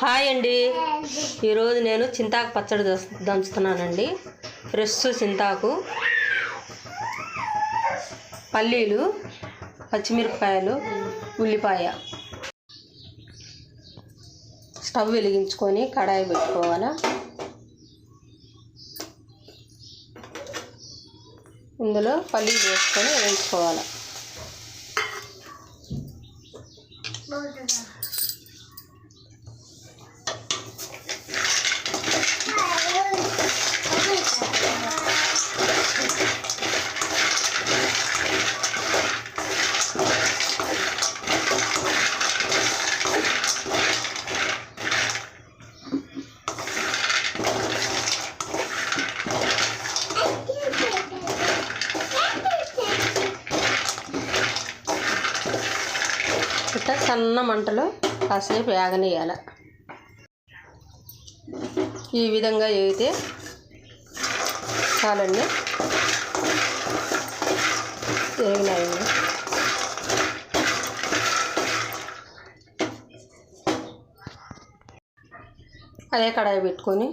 Hi అండి. ఈరోజు నేను చింతాకు పచ్చడి దంచుతున్నానండి. ఫ్రెష్ చింతాకు పల్లీలు పచ్చిమిరపకాయలు ఉల్లిపాయ. స్టవ్ వెలిగించుకొని కడాయి పెట్టుకోవాలా. ఇందులో పల్లీలు వేసుకొని వేయించుకోవాలి. ఇట్లా సన్న మంటలో కాసేపు వేగనీయాల ఈ విధంగా వేగితే చాలండి. వేగినాయండి అదే కడాయి పెట్టుకొని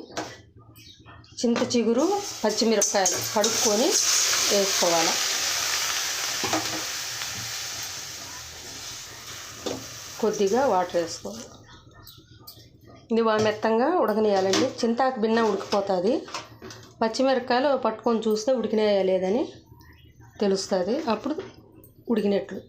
చింత చిగురు పచ్చిమిరపకాయలు కడుక్కొని వేసుకోవాలి. కొద్దిగా వాటర్ వేసుకోవాలి. ఇది బాగా మెత్తంగా ఉడకనియాలండి చింతాకు బిన్న ఉడికిపోతుంది. పచ్చిమిరపకాయలు పట్టుకొని చూస్తే ఉడికినాయా లేదని తెలుస్తుంది. అప్పుడు ఉడికినట్లు.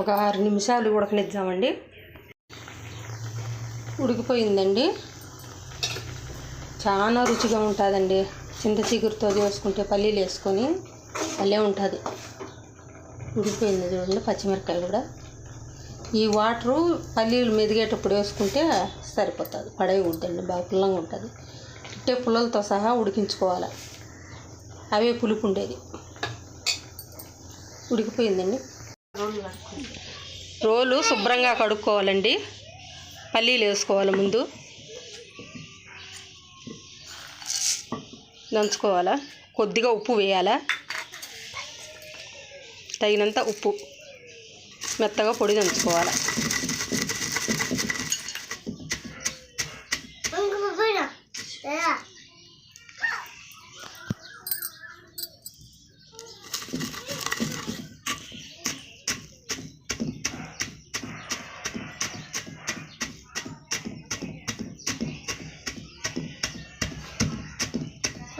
ఒక ఆరు నిమిషాలు ఉడకనిద్దామండి. ఉడికిపోయిందండి. చాలా రుచిగా ఉంటుందండి. చింత చిగురుతో చేసుకుంటే పల్లీలు వేసుకొని భలే ఉంటుంది. ఉడికిపోయింది చూడండి పచ్చిమిరపకాయలు కూడా. ఈ వాటరు పల్లీలు మెదిగేటప్పుడు వేసుకుంటే సరిపోతుంది. పడేయకూడదండి బాగా పుల్లంగా ఉంటుంది. ఇట్టే పుల్లలతో సహా ఉడికించుకోవాలి. అవే పులుపు ఉండేది ఉడికిపోయిందండి. రోలు శుభ్రంగా కడుక్కోవాలండి. పల్లీలు వేసుకోవాలి ముందు. దంచుకోవాలా? కొద్దిగా ఉప్పు వేయాలా? తగినంత ఉప్పు. మెత్తగా పొడి దంచుకోవాలి?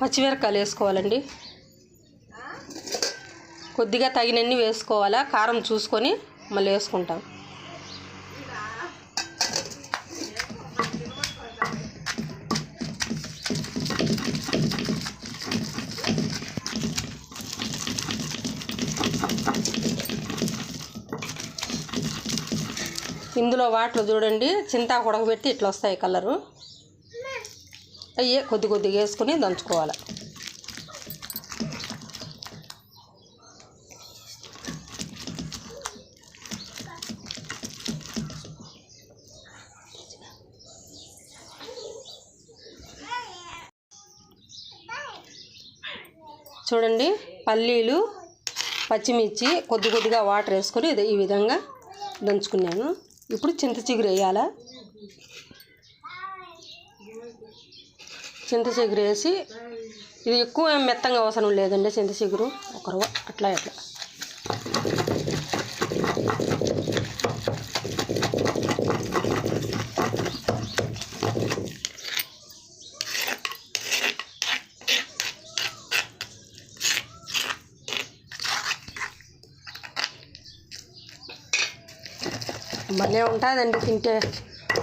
పచ్చిమిరపకాయలు వేసుకోవాలండి. కొద్దిగా తగినన్ని వేసుకోవాలా కారం చూసుకొని మళ్ళీ వేసుకుంటాం. ఇందులో వాటిలో చూడండి చింతా ఉడకబెట్టి ఇట్లా వస్తాయి కలరు. అయ్యే కొద్ది కొద్దిగా వేసుకొని దంచుకోవాలి. చూడండి పల్లీలు పచ్చిమిర్చి కొద్ది కొద్దిగా వాటర్ వేసుకొని ఈ విధంగా దంచుకున్నాను. ఇప్పుడు చింత చిగురు వేయాలా? చింత చిగురు వేసి ఇది ఎక్కువ మెత్తంగా అవసరం లేదండి చింత చిగురు ఒకరు అట్లా అట్లా భలే ఉంటుందండి తింటే.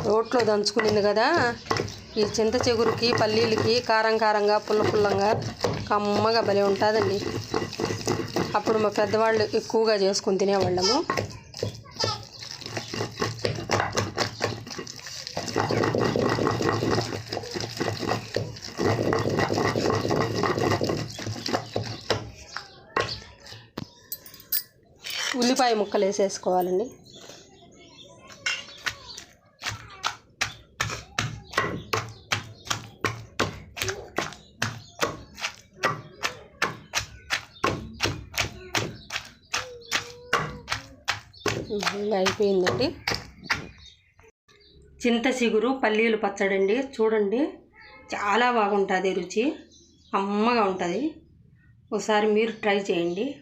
రోట్లో దంచుకునింది కదా. ఈ చింత చిగురుకి పల్లీలకి కారం కారంగా పుల్ల పుల్లంగా కమ్మగా భలే ఉంటుందండి. అప్పుడు మా పెద్దవాళ్ళు ఎక్కువగా చేసుకుని తినేవాళ్ళము. ఉల్లిపాయ ముక్కలు వేసేసుకోవాలండి. అయిపోయిందండి. చింత చిగురు పల్లీలు పచ్చడండి. చూడండి చాలా బాగుంటుంది రుచి. అమ్మగా ఉంటుంది. ఒకసారి మీరు ట్రై చేయండి.